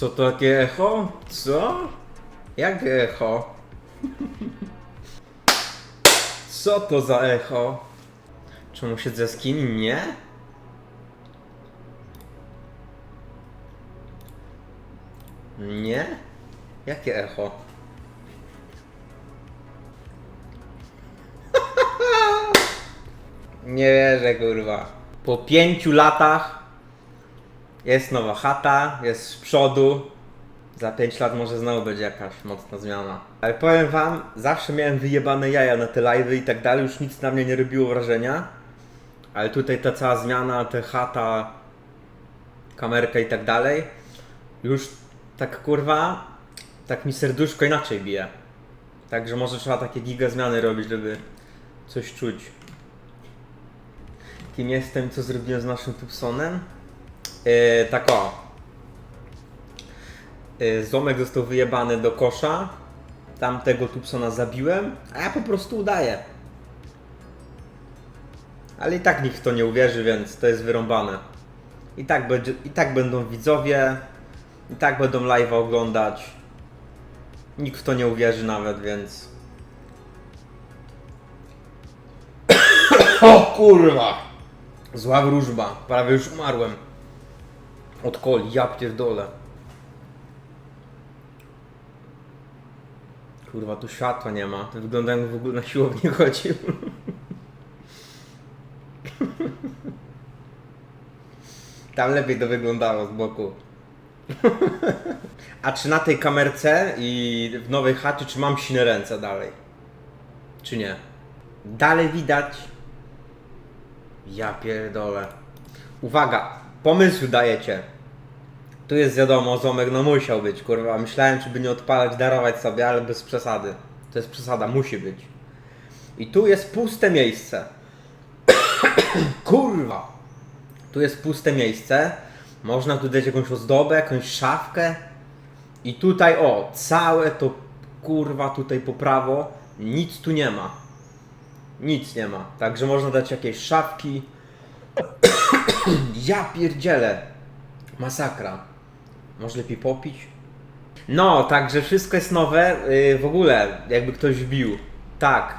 Co to takie echo? Co? Jakie echo? Co to za echo? Czemu siedzę z kim? Nie? Nie? Jakie echo? Nie wierzę, kurwa. Po pięciu latach jest nowa chata, jest z przodu. Za 5 lat może znowu będzie jakaś mocna zmiana. Ale powiem wam, zawsze miałem wyjebane jaja na te live'y i tak dalej, już nic na mnie nie robiło wrażenia. Ale tutaj ta cała zmiana, ta chata, kamerka i tak dalej, już tak kurwa, tak mi serduszko inaczej bije. Także może trzeba takie giga zmiany robić, żeby coś czuć. Kim jestem, co zrobiłem z naszym Tupsonem? Yy, tak o. Yy, Zomek został wyjebany do kosza. Tamtego Tupsona zabiłem, a ja po prostu udaję. Ale i tak nikt w to nie uwierzy, więc to jest wyrąbane. I tak, będzie, I tak będą widzowie, i tak będą live oglądać. Nikt w to nie uwierzy nawet, więc. o kurwa! Zła wróżba, prawie już umarłem. Od coli, ja pierdolę. Kurwa, tu światła nie ma. To wygląda jakby w ogóle na siłownię chodził. Tam lepiej to wyglądało z boku. A czy na tej kamerce i w nowej chacie, czy mam sine ręce dalej? Czy nie? Dalej widać. Ja pierdolę. Uwaga, pomysły dajecie. Tu jest wiadomo, Zomek no musiał być, kurwa. Myślałem, czy by nie odpalać, darować sobie, ale bez przesady. To jest przesada, musi być. I tu jest puste miejsce. kurwa. Tu jest puste miejsce. Można tu dać jakąś ozdobę, jakąś szafkę. I tutaj, o, całe to kurwa tutaj po prawo. Nic tu nie ma. Nic nie ma. Także można dać jakieś szafki. ja pierdzielę. Masakra. Może lepiej popić? No, także wszystko jest nowe. Yy, w ogóle, jakby ktoś wbił. Tak.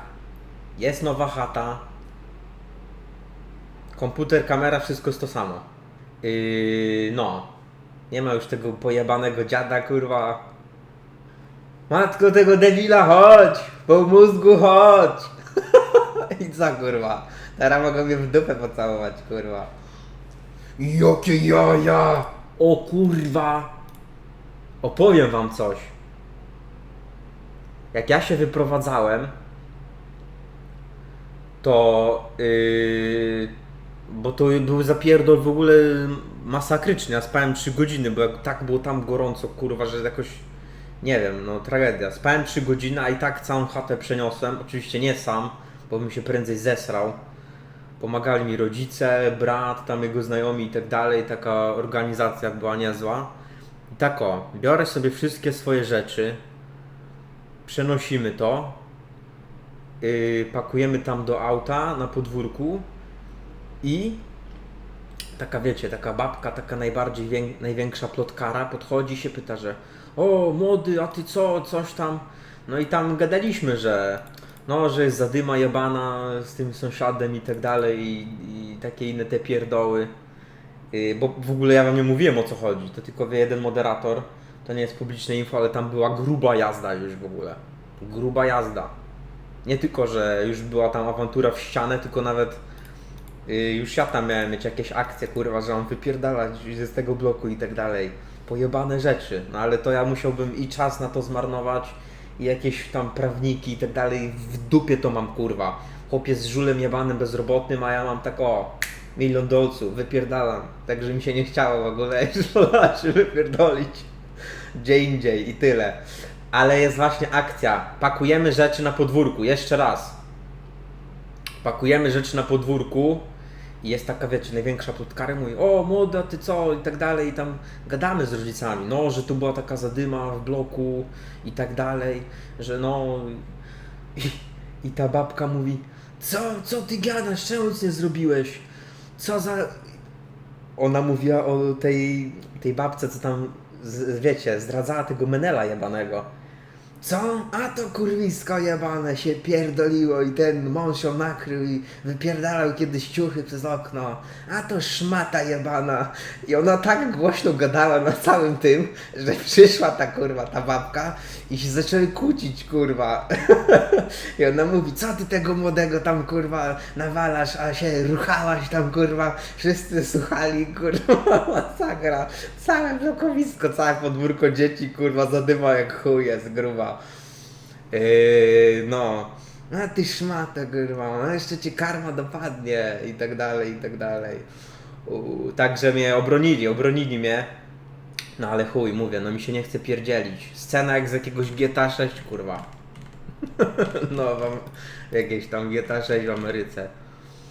Jest nowa chata. Komputer, kamera, wszystko jest to samo. Yy, no. Nie ma już tego pojebanego dziada, kurwa. Matko tego debila, chodź! Po mózgu, chodź! I co, kurwa? Teraz mogą mnie w dupę pocałować, kurwa. Jakie jaja! O kurwa! Opowiem wam coś. Jak ja się wyprowadzałem, to yy, bo to był zapierdol w ogóle masakryczny. Ja spałem 3 godziny, bo tak było tam gorąco, kurwa, że jakoś nie wiem, no tragedia. Spałem 3 godziny, a i tak całą chatę przeniosłem. Oczywiście nie sam, bo bym się prędzej zesrał. Pomagali mi rodzice, brat, tam jego znajomi i tak dalej. Taka organizacja była niezła. I tak o, biorę sobie wszystkie swoje rzeczy, przenosimy to, yy, pakujemy tam do auta na podwórku i taka wiecie, taka babka, taka najbardziej wię- największa plotkara podchodzi się pyta, że o młody, a ty co, coś tam. No i tam gadaliśmy, że no, że jest zadyma jebana z tym sąsiadem i tak dalej i, i takie inne te pierdoły. Yy, bo w ogóle ja wam nie mówiłem o co chodzi, to tylko wie jeden moderator. To nie jest publiczne info, ale tam była gruba jazda już w ogóle. Gruba jazda. Nie tylko, że już była tam awantura w ścianę, tylko nawet yy, już ja tam miałem mieć jakieś akcje, kurwa, że mam wypierdalać z tego bloku i tak dalej. Pojebane rzeczy. No ale to ja musiałbym i czas na to zmarnować, i jakieś tam prawniki i tak dalej. W dupie to mam, kurwa. Chłopiec z żulem jebanym, bezrobotnym, a ja mam tak o, milion dolców, wypierdalam. Także mi się nie chciało w ogóle się wypierdolić gdzie indziej i tyle. Ale jest właśnie akcja. Pakujemy rzeczy na podwórku. Jeszcze raz. Pakujemy rzeczy na podwórku i jest taka, wiecie, największa plotkara mówi, o młoda, ty co, i tak dalej, i tam gadamy z rodzicami, no, że tu była taka zadyma w bloku i tak dalej, że no i, i ta babka mówi, co, co ty gadasz, czemu nic nie zrobiłeś, co za... Ona mówiła o tej, tej babce, co tam z, wiecie, zdradzała tego Menela jebanego. Co? A to kurwisko jebane się pierdoliło i ten mąż ją nakrył i wypierdalał kiedyś ciuchy przez okno. A to szmata jebana. I ona tak głośno gadała na całym tym, że przyszła ta kurwa, ta babka i się zaczęły kłócić kurwa. I ona mówi, co ty tego młodego tam kurwa nawalasz, a się ruchałaś tam kurwa. Wszyscy słuchali kurwa, masakra. Całe blokowisko, całe podwórko dzieci kurwa zadyma jak chuj jest gruba. Yy, no. A ty szmata kurwa, no jeszcze cię karma dopadnie i tak dalej, i tak dalej. Także mnie obronili, obronili mnie. No ale chuj, mówię, no mi się nie chce pierdzielić. Scena jak z jakiegoś GTA 6, kurwa. no, wam, jakieś tam GTA 6 w Ameryce.